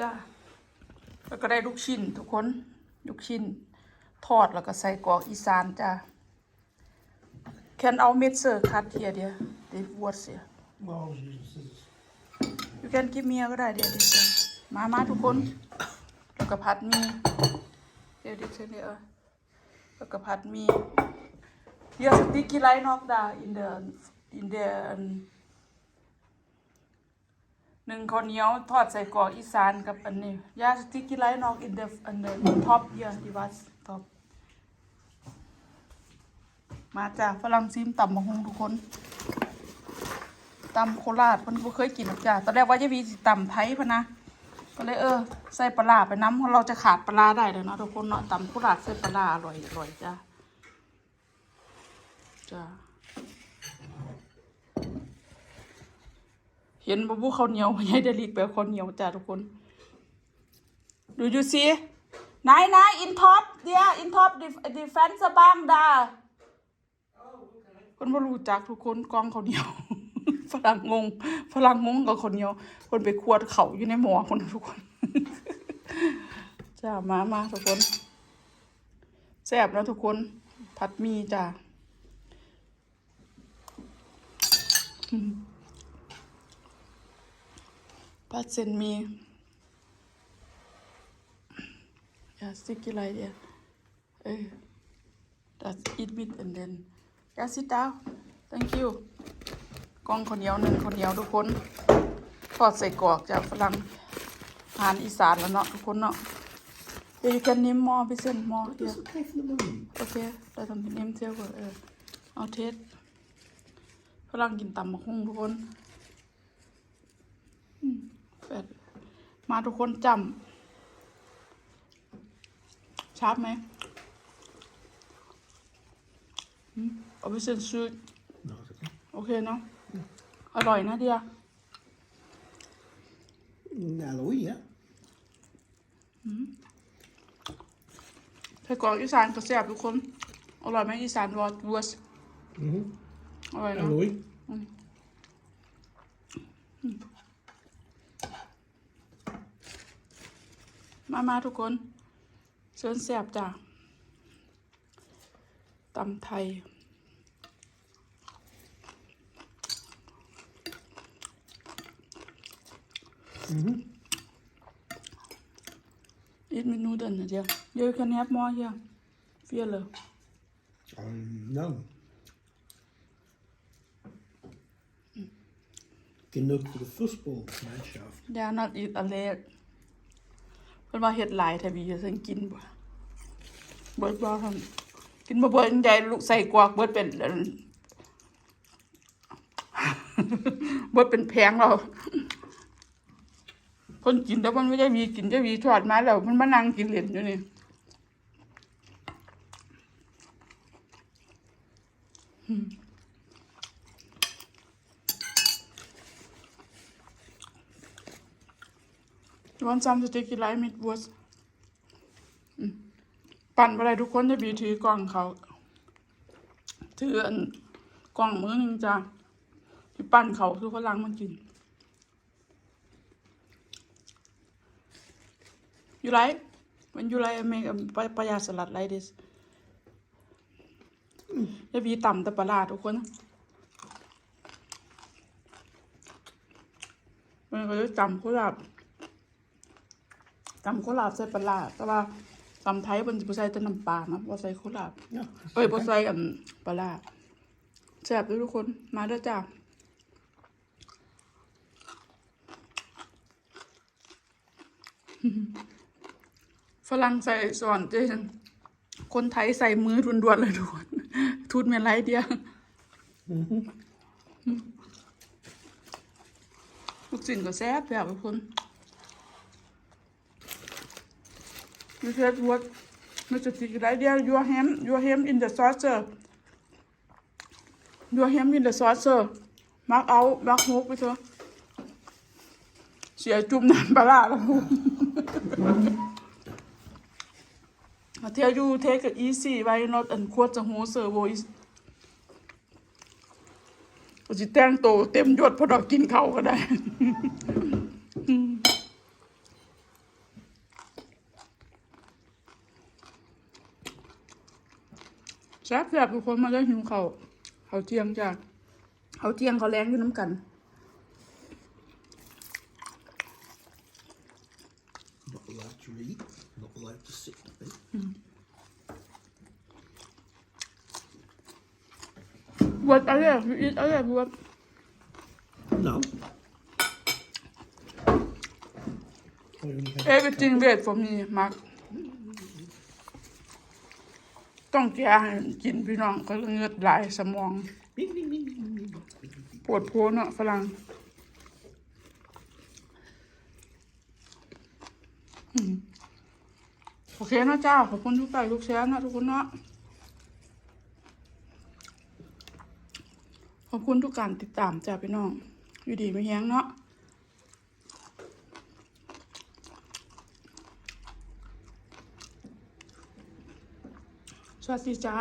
จ้าแล้วก็ได้ลูกชิ้นทุกคนลูกชิ้น ทอดแล้วก็ใส่กรอกอีสานจ้า Can our mixer cut here dear the words here Well, this is ยูแกนกิฟเมียก็ได้เดี๋ยวดิเซนมามาทุกคน แล้วก็ผัดหมีเดี๋ยวดิเซนเดี๋ยวแล้วก็ผัดหมีเดี๋ยวสติกกี้ไลน์นอกดา in the in the หนึ่งข้าวเหนียวทอดใส่กรอกอีสานกับอันนี้ยาสติกกี้ไลน์นอก in the อัน the top here ดีวัส top มาจากฝรั่งซิมต่ำมะฮงทุกคนตำโคราชเพิ่นเคยกินหรอกจ้ะตอนแรกว่าจะมีสิตำไทยพะนะก็เลยเออ ใส่ปลาไปน้ำเพราะเราจะขาดปลาได้เลยเนาะทุกคนเนาะตำโคราชใส่ปลาอร่อยอร่อยจ้ะจ้ะ เห็นบ่บุข้าวเหนียวพญายเดลิกแบบข้าวเหนียวจ้ะทุกคน ดูอยู่สินายนายอินท็อปเดียอินท็อปดิเฟนซ์บ้างดาคนบ่รู้จักทุกคนกองเขาวเหนียวฝรั่งงงฝรั่งงงกับคนเหนียว คนไปขวดเขาอยู่ในหมอคนทุกคนจ้ามามาทุกคนแซ่บแล้วทุกคนผัดมีจ้าอืม ผัดเส้นหมีอย่าสติกอะไรเดียเอ้ย That's eat meat and then yeah sit down thank you กล้องคนเหนียวหนึ่งคนเหนียวทุกคนทอดใส่กรอกจากฝรั่งอาหารอีสานแล้วเนาะทุกคนเนาะเดี๋ยว you can name more พิเศษ more It's yeah okay for the moment. โอเคได้ทำเนมเที่ยวก่อนเออเอาเทสฝรั่งกินตำมะฮุ่งทุกคนอืมแฟด มาทุกคนจำชาร์ปไหมอืมเอาไปเส้นซื้อ No, it's okay. โอเคเนาะอร่อยนะเดีย Hello, yeah. ไส้กรอกอีสานก็แซ่บทุกคน อร่อยไหมอีสานวอดวส Mm-hmm. อร่อยเนาะ Hello. มามาทุกคนเชิญแซ่บจ้ะตำไทย Mm-hmm. Eat with noodle na dear. You can have more here. Feel it. Um, no. Can look for the football match after. They are not eat a leg เพิ่นว่าเฮ็ดหลายแทบีจะสั่งกินบ่เบิดบ่ทำกินบ่เบิดใหญ่ลูกใส่กวากเบิดเป็นเบิดเป็นแพงแล้วคนกินแต่มันไม่ได้มีกินจะมีทอดมาแล้วมันมานั่งกินเหรียญอยู่นี่อืม You want some sticky lime it was อืมปั่นอะไรทุกคนจะบีถือกล่องเขา ถืออันกล่องมือหนึ่งจ้ะที่ปั่นเขาคือฝรั่งมันกิน You like when you like make a ปปลายาสลัด like this จะบีต่ำแต่ปลาร้าดทุกคนมันก็จะจำกุหลาบ ตำโคราชใส่ปลาร้าแต่ว่าตำไทยมันจะบ่ใส่แต่น้ำปลานะบ่ใส่โคราช Yeah. เอ้ยบ่ใส่อันปลาร้าแซ่บเด้อทุกคนมาเด้อจ้าฝรั่งใส่ส่วนเจนคนไทยใส่มือด่วนๆเลยทุกคนทูดเมลัยเดียว Mm-hmm. ลูกชิ้นก็แซ่บแบบทุกคน You said what? Mr. Sticky right there. Your ham, your ham in the saucer. Your ham in the saucer. Mark out, mark hook ไปเถอะเสียจุ่มน้ำปลาร้าแล้ว I tell you take it easy why you not and ควรจะหูเซอร์โวอิก็สิแต่งโตวเต็มยศพอดอกกินเขาวก็ได้ แซ่บแซ่บทุกคนมาได้หิวเขาวเขาวเที่ยงจ้ะเขาวเที่ยงเขาวแรงอยู่น้ำกัน Not allowed to eat, not allowed to sit. I think. บวชอะไรอะอีทอะไรบวช No. I only had เอฟจริงเวทผมมีมัก ต้องแกให้กินพี่น้องก็เงือดไหลายสมองปวดโพเนาะฝรั่งโอเคเนาะเจ้าขอบคุณทุกไลค์ทุกแชร์นะทุกคนเนาะขอบคุณทุกการติดตามจ้าพี่น้อง อยู่ดีไม่แห้งเนาะ สวัสดีจ้า